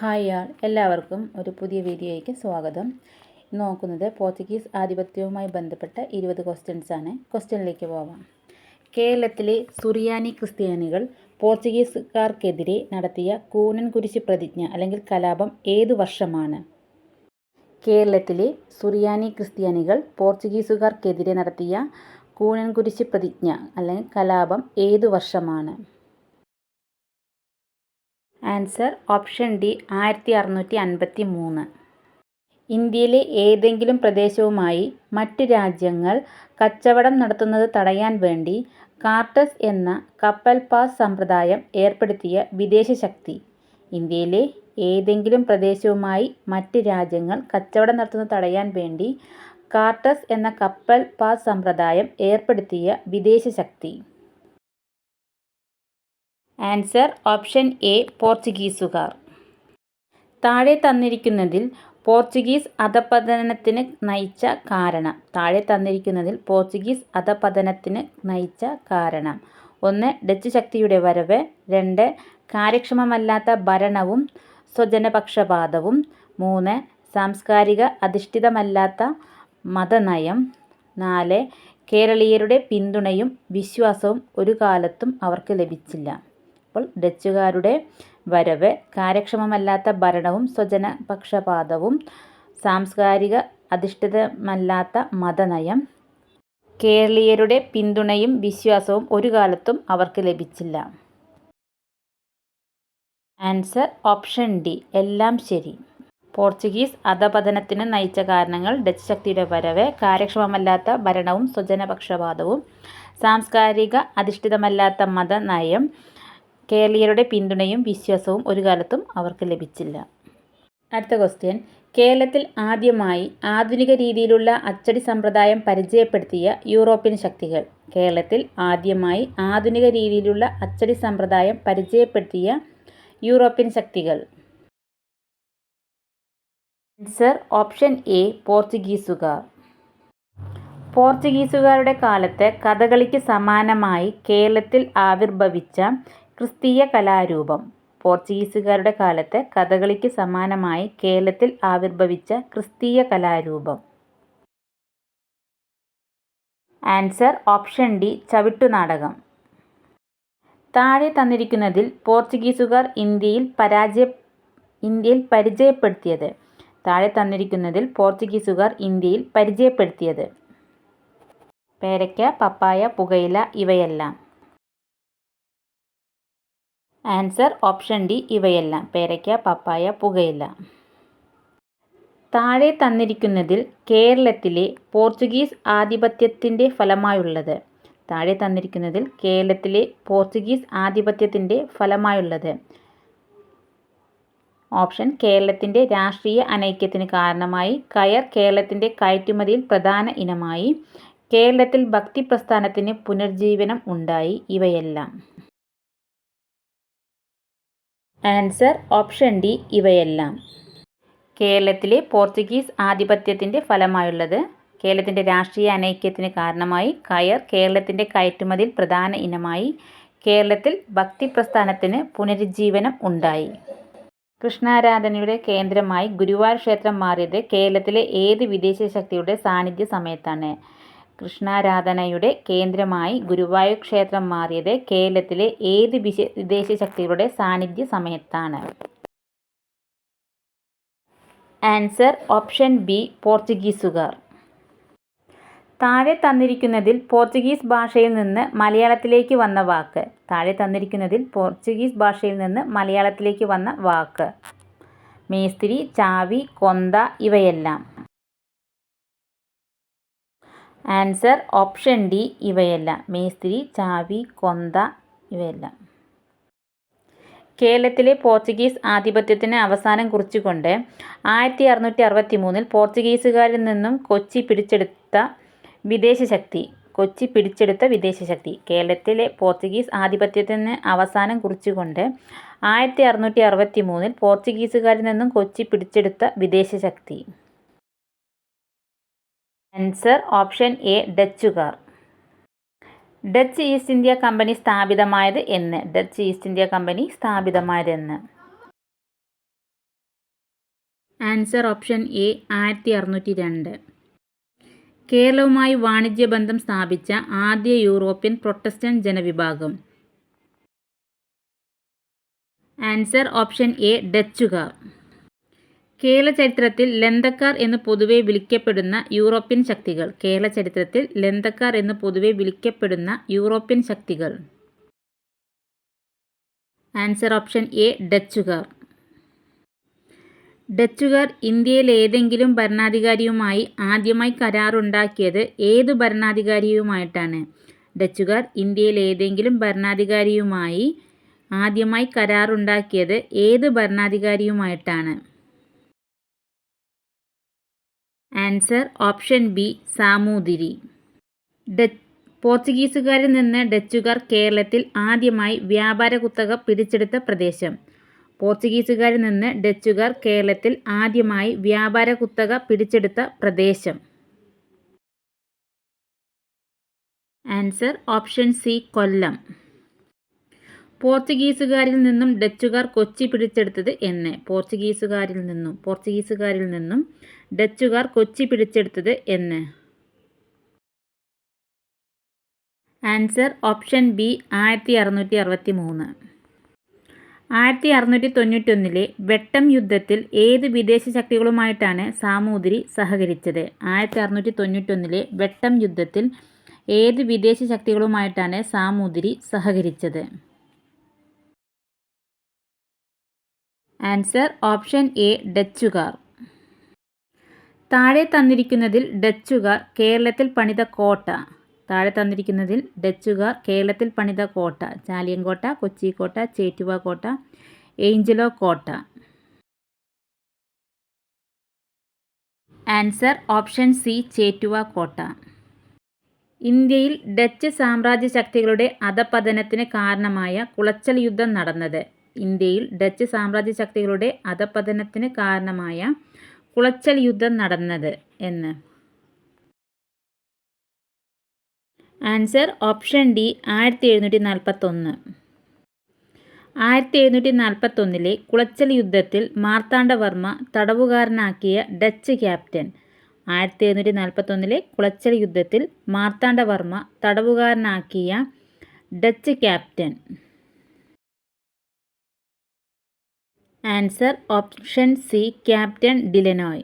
Hi ആൾ എല്ലാവർക്കും ഒരു പുതിയ വീഡിയോയ്ക്ക് സ്വാഗതം. നോക്കുന്നത് പോർച്ചുഗീസ് ആധിപത്യവുമായി ബന്ധപ്പെട്ട ഇരുപത് ക്വസ്റ്റ്യൻസ് ആണ് ക്വസ്റ്റ്യനിലേക്ക് പോവാം. കേരളത്തിലെ സുറിയാനി ക്രിസ്ത്യാനികൾ പോർച്ചുഗീസുകാർക്കെതിരെ നടത്തിയ കൂനൻ കുരിശ് പ്രതിജ്ഞ അല്ലെങ്കിൽ കലാപം ഏത് വർഷമാണ്? കേരളത്തിലെ സുറിയാനി ക്രിസ്ത്യാനികൾ പോർച്ചുഗീസുകാർക്കെതിരെ നടത്തിയ കൂനൻ കുരിശ് പ്രതിജ്ഞ അല്ലെങ്കിൽ കലാപം ഏതു വർഷമാണ്? ആൻസർ ഓപ്ഷൻ ഡി ആയിരത്തി അറുന്നൂറ്റി അൻപത്തി മൂന്ന് ഇന്ത്യയിലെ ഏതെങ്കിലും പ്രദേശവുമായി മറ്റ് രാജ്യങ്ങൾ കച്ചവടം നടത്തുന്നത് തടയാൻ വേണ്ടി കാർട്ടസ് എന്ന കപ്പൽ പാസ് സമ്പ്രദായം ഏർപ്പെടുത്തിയ വിദേശ ശക്തി. ഇന്ത്യയിലെ ഏതെങ്കിലും പ്രദേശവുമായി മറ്റ് രാജ്യങ്ങൾ കച്ചവടം നടത്തുന്നത് തടയാൻ വേണ്ടി കാർട്ടസ് എന്ന കപ്പൽ പാസ് സമ്പ്രദായം ഏർപ്പെടുത്തിയ വിദേശ ശക്തി. ആൻസർ ഓപ്ഷൻ എ പോർച്ചുഗീസുകാർ. താഴെ തന്നിരിക്കുന്നതിൽ പോർച്ചുഗീസ് അധപതനത്തിന് നയിച്ച കാരണം. താഴെ തന്നിരിക്കുന്നതിൽ പോർച്ചുഗീസ് അധപതനത്തിന് നയിച്ച കാരണം. ഒന്ന് ഡച്ച് ശക്തിയുടെ വരവ്. രണ്ട് കാര്യക്ഷമമല്ലാത്ത ഭരണവും സ്വജനപക്ഷപാതവും. മൂന്ന് സാംസ്കാരിക അധിഷ്ഠിതമല്ലാത്ത മതനയം. നാല് കേരളീയരുടെ പിന്തുണയും വിശ്വാസവും ഒരു കാലത്തും അവർക്ക് ലഭിച്ചില്ല. അപ്പോൾ ഡച്ചുകാരുടെ വരവ് കാര്യക്ഷമമല്ലാത്ത ഭരണവും സ്വജനപക്ഷപാതവും സാംസ്കാരിക അധിഷ്ഠിതമല്ലാത്ത മതനയം കേരളീയരുടെ പിന്തുണയും വിശ്വാസവും ഒരു കാലത്തും അവർക്ക് ലഭിച്ചില്ല. ആൻസർ ഓപ്ഷൻ ഡി എല്ലാം ശരി. പോർച്ചുഗീസ് അധപതനത്തിന് നയിച്ച കാരണങ്ങൾ ഡച്ച് ശക്തിയുടെ വരവ് കാര്യക്ഷമമല്ലാത്ത ഭരണവും സ്വജനപക്ഷപാതവും സാംസ്കാരിക അധിഷ്ഠിതമല്ലാത്ത മതനയം കേരളീയരുടെ പിന്തുണയും വിശ്വാസവും ഒരു കാലത്തും അവർക്ക് ലഭിച്ചില്ല. അടുത്ത ക്വസ്റ്റ്യൻ കേരളത്തിൽ ആദ്യമായി ആധുനിക രീതിയിലുള്ള അച്ചടി സമ്പ്രദായം പരിചയപ്പെടുത്തിയ യൂറോപ്യൻ ശക്തികൾ. കേരളത്തിൽ ആദ്യമായി ആധുനിക രീതിയിലുള്ള അച്ചടി സമ്പ്രദായം പരിചയപ്പെടുത്തിയ യൂറോപ്യൻ ശക്തികൾ. ആൻസർ ഓപ്ഷൻ എ പോർച്ചുഗീസുകാർ. പോർച്ചുഗീസുകാരുടെ കാലത്ത് കഥകളിക്ക് സമാനമായി കേരളത്തിൽ ആവിർഭവിച്ച ക്രിസ്തീയ കലാരൂപം. പോർച്ചുഗീസുകാരുടെ കാലത്ത് കഥകളിക്ക് സമാനമായി കേരളത്തിൽ ആവിർഭവിച്ച ക്രിസ്തീയ കലാരൂപം. ആൻസർ ഓപ്ഷൻ ഡി ചവിട്ടുനാടകം താഴെ തന്നിരിക്കുന്നതിൽ പോർച്ചുഗീസുകാർ ഇന്ത്യയിൽ പരാജയ ഇന്ത്യയിൽ പരിചയപ്പെടുത്തിയത്. താഴെ തന്നിരിക്കുന്നതിൽ പോർച്ചുഗീസുകാർ ഇന്ത്യയിൽ പരിചയപ്പെടുത്തിയത്. പേരയ്ക്ക പപ്പായ പുകയില ഇവയെല്ലാം. ആൻസർ ഓപ്ഷൻ ഡി ഇവയെല്ലാം. പേരയ്ക്ക പപ്പായ പുകയില. താഴെ തന്നിരിക്കുന്നതിൽ കേരളത്തിലെ പോർച്ചുഗീസ് ആധിപത്യത്തിന്റെ ഫലമായുള്ളത്. താഴെ തന്നിരിക്കുന്നതിൽ കേരളത്തിലെ പോർച്ചുഗീസ് ആധിപത്യത്തിന്റെ ഫലമായുള്ളത്. ഓപ്ഷൻ കേരളത്തിന്റെ രാഷ്ട്രീയ അനൈക്യത്തിന് കാരണമായി കയർ കേരളത്തിന്റെ കയറ്റുമതിയിൽ പ്രധാന ഇനമായി. കേരളത്തിൽ ഭക്തി പ്രസ്ഥാനത്തിന് പുനർജീവനം ഉണ്ടായി. ഇവയെല്ലാം. ആൻസർ ഓപ്ഷൻ ഡി ഇവയെല്ലാം. കേരളത്തിലെ പോർച്ചുഗീസ് ആധിപത്യത്തിന്റെ ഫലമായുള്ളത് കേരളത്തിന്റെ രാഷ്ട്രീയ അനൈക്യത്തിന് കാരണമായി കയർ കേരളത്തിന്റെ കയറ്റുമതിയിൽ പ്രധാന ഇനമായി കേരളത്തിൽ ഭക്തി പ്രസ്ഥാനത്തിന് പുനരുജ്ജീവനം ഉണ്ടായി. കൃഷ്ണാരാധനയുടെ കേന്ദ്രമായി ഗുരുവായൂർ ക്ഷേത്രം മാറിയത് കേരളത്തിലെ ഏത് വിദേശ ശക്തിയുടെ സാന്നിധ്യ സമയത്താണ്? കൃഷ്ണാരാധനയുടെ കേന്ദ്രമായി ഗുരുവായൂർ ക്ഷേത്രം മാറിയത് കേരളത്തിലെ ഏത് വിദേശ ശക്തികളുടെ സാന്നിധ്യ സമയത്താണ്. ആൻസർ ഓപ്ഷൻ ബി പോർച്ചുഗീസുകാർ. താഴെ തന്നിരിക്കുന്നതിൽ പോർച്ചുഗീസ് ഭാഷയിൽ നിന്ന് മലയാളത്തിലേക്ക് വന്ന വാക്ക്. താഴെ തന്നിരിക്കുന്നതിൽ പോർച്ചുഗീസ് ഭാഷയിൽ നിന്ന് മലയാളത്തിലേക്ക് വന്ന വാക്ക്. മേസ്തിരി ചാവി കൊന്ത ഇവയെല്ലാം. ആൻസർ ഓപ്ഷൻ ഡി ഇവയെല്ലാം. മേസ്തിരി ചാവി കൊന്ത ഇവയെല്ലാം. കേരളത്തിലെ പോർച്ചുഗീസ് ആധിപത്യത്തിന് അവസാനം കുറിച്ചുകൊണ്ട് ആയിരത്തി അറുന്നൂറ്റി അറുപത്തി മൂന്നിൽ പോർച്ചുഗീസുകാരിൽ നിന്നും കൊച്ചി പിടിച്ചെടുത്ത വിദേശ ശക്തി കൊച്ചി പിടിച്ചെടുത്ത വിദേശ ശക്തി. കേരളത്തിലെ പോർച്ചുഗീസ് ആധിപത്യത്തിന് അവസാനം കുറിച്ചുകൊണ്ട് ആയിരത്തി അറുന്നൂറ്റി അറുപത്തി മൂന്നിൽ പോർച്ചുഗീസുകാരിൽ നിന്നും കൊച്ചി പിടിച്ചെടുത്ത വിദേശ ശക്തി. ആൻസർ ഓപ്ഷൻ എ ഡച്ചുകാർ ഡച്ച് ഈസ്റ്റ് ഇന്ത്യ കമ്പനി സ്ഥാപിതമായത് എന്ന്. ഡച്ച് ഈസ്റ്റ് ഇന്ത്യ കമ്പനി സ്ഥാപിതമായത് എന്ന്. ആൻസർ ഓപ്ഷൻ എ ആയിരത്തി അറുന്നൂറ്റി രണ്ട് കേരളവുമായി വാണിജ്യ ബന്ധം സ്ഥാപിച്ച ആദ്യ യൂറോപ്യൻ പ്രൊട്ടസ്റ്റന്റ് ജനവിഭാഗം. ആൻസർ ഓപ്ഷൻ എ ഡച്ചുകാർ കേരള ചരിത്രത്തിൽ ലന്തക്കാർ എന്ന് പൊതുവെ വിളിക്കപ്പെടുന്ന യൂറോപ്യൻ ശക്തികൾ. കേരള ചരിത്രത്തിൽ ലന്തക്കാർ എന്ന് പൊതുവെ വിളിക്കപ്പെടുന്ന യൂറോപ്യൻ ശക്തികൾ. ആൻസർ ഓപ്ഷൻ എ ഡച്ചുകാർ. ഡച്ചുകാർ ഇന്ത്യയിൽ ഏതെങ്കിലും ഭരണാധികാരിയുമായി ആദ്യമായി കരാറുണ്ടാക്കിയത് ഏത് ഭരണാധികാരിയുമായിട്ടാണ്? ഡച്ചുകാർ ഇന്ത്യയിൽ ഏതെങ്കിലും ഭരണാധികാരിയുമായി ആദ്യമായി കരാറുണ്ടാക്കിയത് ഏത് ഭരണാധികാരിയുമായിട്ടാണ്? Answer option B Samoothiri. Dutch പോർച്ചുഗീസുകാരിൽ നിന്ന് ഡച്ചുകാർ കേരളത്തിൽ ആദ്യമായി വ്യാപാര കുത്തക പിടിച്ചെടുത്ത പ്രദേശം. പോർച്ചുഗീസുകാരിൽ നിന്ന് ഡച്ചുകാർ കേരളത്തിൽ ആദ്യമായി വ്യാപാര കുത്തക പിടിച്ചെടുത്ത പ്രദേശം. Answer option C Kollam. പോർച്ചുഗീസുകാരിൽ നിന്നും ഡച്ചുകാർ കൊച്ചി പിടിച്ചെടുത്തത് എന്ന്. പോർച്ചുഗീസുകാരിൽ നിന്നും പോർച്ചുഗീസുകാരിൽ നിന്നും ഡച്ചുകാർ കൊച്ചി പിടിച്ചെടുത്തത് എന്ന്. ആൻസർ ഓപ്ഷൻ ബി ആയിരത്തി അറുന്നൂറ്റി അറുപത്തി മൂന്ന് ആയിരത്തി അറുന്നൂറ്റി തൊണ്ണൂറ്റൊന്നിലെ വെട്ടം യുദ്ധത്തിൽ ഏത് വിദേശ ശക്തികളുമായിട്ടാണ് സാമൂതിരി സഹകരിച്ചത്? ആയിരത്തി അറുന്നൂറ്റി തൊണ്ണൂറ്റൊന്നിലെ വെട്ടം യുദ്ധത്തിൽ ഏത് വിദേശ ശക്തികളുമായിട്ടാണ് സാമൂതിരി സഹകരിച്ചത്? ആൻസർ ഓപ്ഷൻ എ ഡച്ചുകാർ താഴെ തന്നിരിക്കുന്നതിൽ ഡച്ചുകാർ കേരളത്തിൽ പണിത കോട്ട. താഴെ തന്നിരിക്കുന്നതിൽ ഡച്ചുകാർ കേരളത്തിൽ പണിത കോട്ട. ചാലിയൻകോട്ട കൊച്ചിക്കോട്ട ചേറ്റുവ കോട്ട ഏഞ്ചലോ കോട്ട. ആൻസർ ഓപ്ഷൻ സി ചേറ്റുവ കോട്ട. ഇന്ത്യയിൽ ഡച്ച് സാമ്രാജ്യ ശക്തികളുടെ അധപതനത്തിന് കാരണമായ കുളച്ചൽ യുദ്ധം നടന്നത് ഇന്ത്യയിൽ ഡച്ച് സാമ്രാജ്യ ശക്തികളുടെ അധപതനത്തിന് കാരണമായ കുളച്ചൽ യുദ്ധം നടന്നത് എന്ന്. ആൻസർ ഓപ്ഷൻ ഡി ആയിരത്തി എഴുന്നൂറ്റി നാൽപ്പത്തൊന്ന് ആയിരത്തി എഴുന്നൂറ്റി നാൽപ്പത്തൊന്നിലെ കുളച്ചൽ യുദ്ധത്തിൽ മാർത്താണ്ഡവർമ്മ തടവുകാരനാക്കിയ ഡച്ച് ക്യാപ്റ്റൻ. ആയിരത്തി എഴുന്നൂറ്റി നാൽപ്പത്തൊന്നിലെ കുളച്ചൽ യുദ്ധത്തിൽ Marthanda Varma തടവുകാരനാക്കിയ Dutch captain. Answer option C captain De Lannoy.